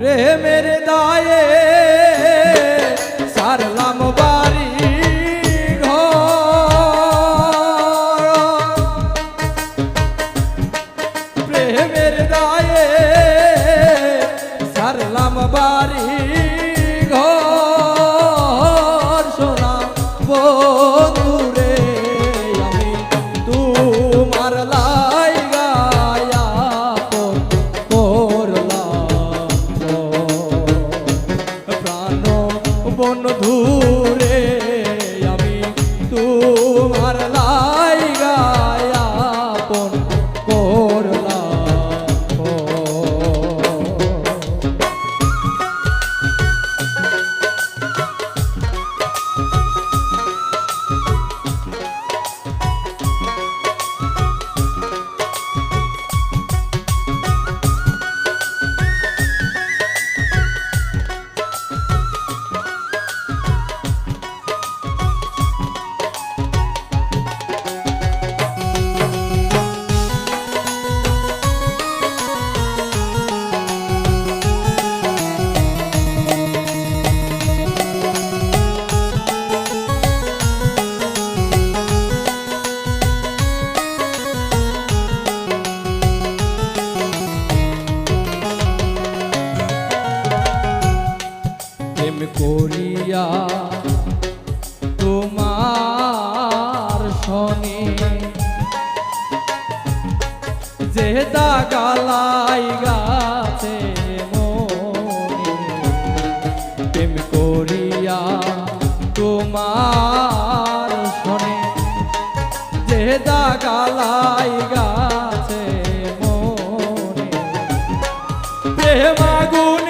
প্রেমের দায়ে সারলাম করিয়া তোমার শনি। যে দাগালাই গাছে প্রেম করিয়া তোমার শনি। যে দাগালাই গাছে মনে প্রেমাগুনে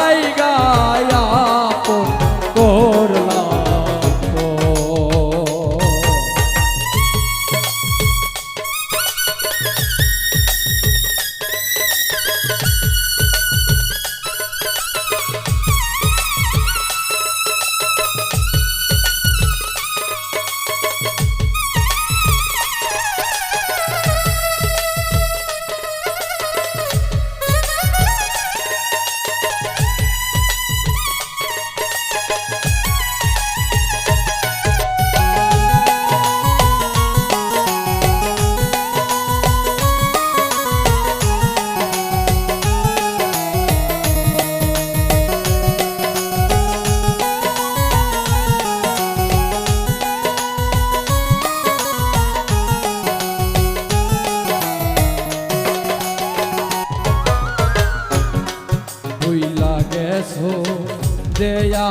দেয়া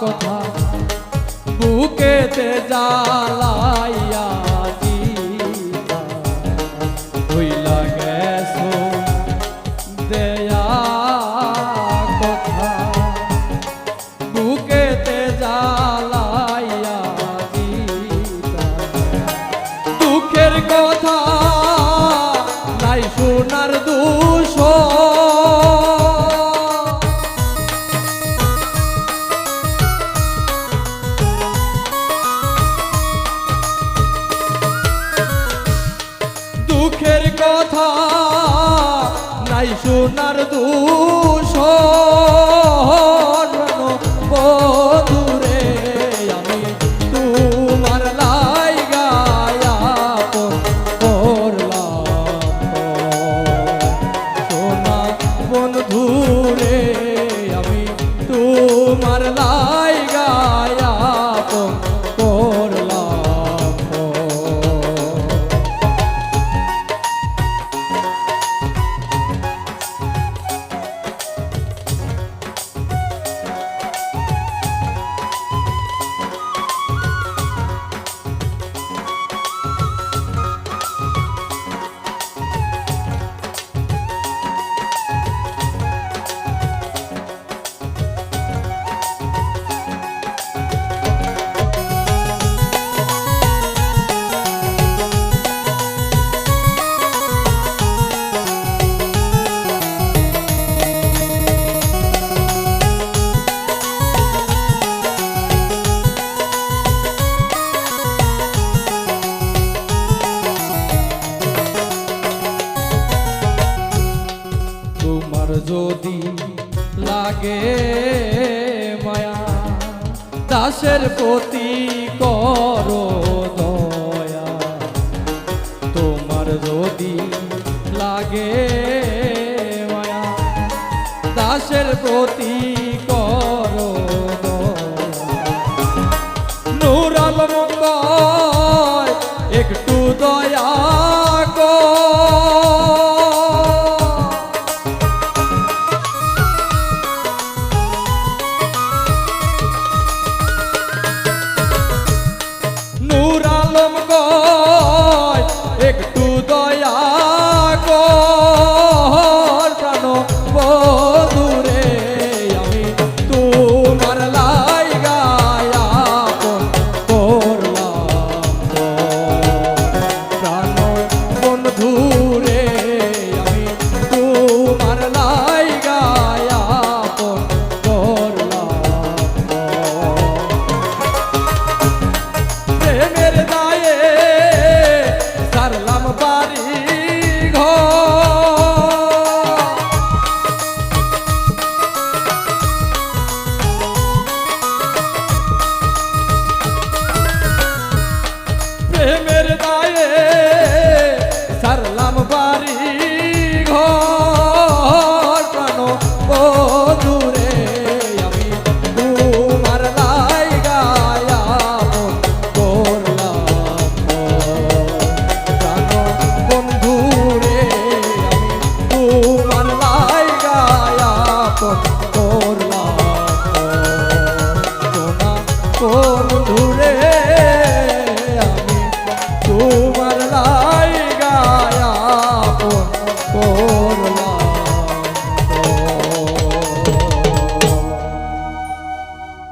কথা, বুকেতে জ্বালাইয়া দিবা। ভুইলা দেয়া কথা, বুকেতে জ্বালাইয়া দুঃখের কথা নাই শোনার দুষ দুঃখের কথা নাই শোনার দুষ দাসের প্রতি করো দয়া। তোমার যদি লাগে মায়া দাসের প্রতি করো দয়া। নূর আলম কয়, একটু দয়া